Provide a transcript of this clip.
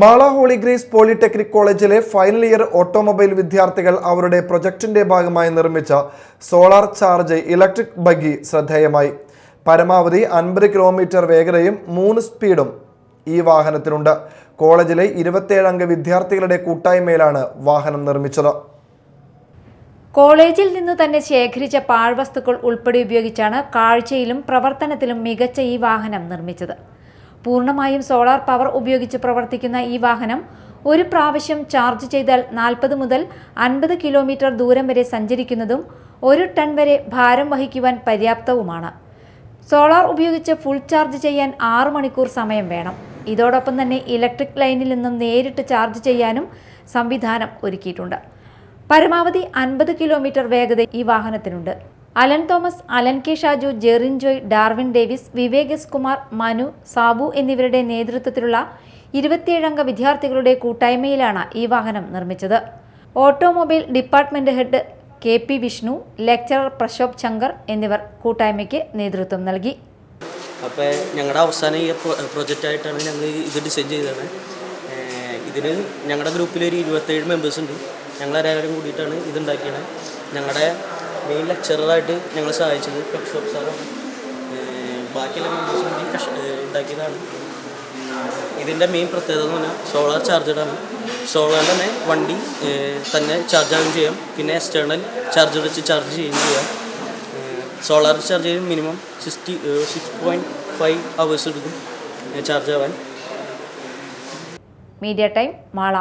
Mala Holy Grace polytechnic കോളേജിലെ final year automobile വിദ്യാർത്ഥികൾ അവരുടെ പ്രൊജക്ടിന്റെ ഭാഗമായി നിർമ്മിച്ച സോളാർ ചാർജ് ഇലക്ട്രിക് ബഗ്ഗി ശ്രദ്ധേയമായി. പരമാവധി അൻപത് കിലോമീറ്റർ വേഗതയും മൂന്ന് സ്പീഡും ഈ വാഹനത്തിനുണ്ട്. കോളേജിലെ ഇരുപത്തേഴ് അംഗ വിദ്യാർത്ഥികളുടെ കൂട്ടായ്മയിലാണ് വാഹനം നിർമ്മിച്ചത്. കോളേജിൽ നിന്ന് തന്നെ ശേഖരിച്ച പാഴ്വസ്തുക്കൾ ഉൾപ്പെടെ ഉപയോഗിച്ചാണ് കാഴ്ചയിലും പ്രവർത്തനത്തിലും മികച്ച ഈ വാഹനം നിർമ്മിച്ചത്. പൂർണമായും സോളാർ പവർ ഉപയോഗിച്ച് പ്രവർത്തിക്കുന്ന ഈ വാഹനം ഒരു പ്രാവശ്യം ചാർജ് ചെയ്താൽ നാൽപ്പത് മുതൽ അൻപത് കിലോമീറ്റർ ദൂരം വരെ സഞ്ചരിക്കുന്നതും ഒരു ടൺ വരെ ഭാരം വഹിക്കുവാൻ പര്യാപ്തവുമാണ്. സോളാർ ഉപയോഗിച്ച് ഫുൾ ചാർജ് ചെയ്യാൻ ആറ് മണിക്കൂർ സമയം വേണം. ഇതോടൊപ്പം തന്നെ ഇലക്ട്രിക് ലൈനിൽ നിന്നും നേരിട്ട് ചാർജ് ചെയ്യാനും സംവിധാനം ഒരുക്കിയിട്ടുണ്ട്. പരമാവധി അൻപത് കിലോമീറ്റർ വേഗത ഈ വാഹനത്തിനുണ്ട്. Allen Thomas Allen K Shaju Jerin Joy Darwin Davis Vivek S Kumar Manu Sabu എന്നിവരുടെ നേതൃത്വത്തിലുള്ള ഇരുപത്തിയേഴംഗ വിദ്യാർത്ഥികളുടെ കൂട്ടായ്മയിലാണ് ഈ വാഹനം നിർമ്മിച്ചത്. Automobile department head K P Vishnu lecturer Prashobh Shankar എന്നിവർ കൂട്ടായ്മയ്ക്ക് നേതൃത്വം നൽകി. അപ്പോൾ ഞങ്ങളുടെ അവസാനം ഈ പ്രൊജക്റ്റായിട്ടാണ് ഞങ്ങൾ ഇത് ഡിസൈൻ ചെയ്തത്. ഇതിന് ഞങ്ങളുടെ ഗ്രൂപ്പിൽ ഒരു ഇരുപത്തേഴ് മെമ്പേഴ്സ് ഉണ്ട്. ഞങ്ങളെല്ലാവരും കൂടിയിട്ടാണ് ഇത് ഉണ്ടാക്കിയത്. ഞങ്ങളുടെ മെയിൻ ലെക്ചറായിട്ട് ഞങ്ങൾ സഹായിച്ചത് പ്രക്ഷോഭ് സാറാണ് ബാക്കിയുള്ള മെമ്പേഴ്സും കൂടി കഷ ഉണ്ടാക്കിയതാണ് ഇതിന്റെ മെയിൻ പ്രത്യേകത എന്ന് പറഞ്ഞാൽ സോളാർ ചാർജറാണ് സോളാർ തന്നെ വണ്ടി തന്നെ ചാർജ് ആവുകയും ചെയ്യാം. പിന്നെ എക്സ്റ്റേണൽ ചാർജർ വെച്ച് ചാർജ് ചെയ്യുകയും ചെയ്യാം. സോളാർ ചാർജ് ചെയ്യാൻ minimum sixty six point five hours എടുക്കും ചാർജ് ആവാൻ. Media time Mala.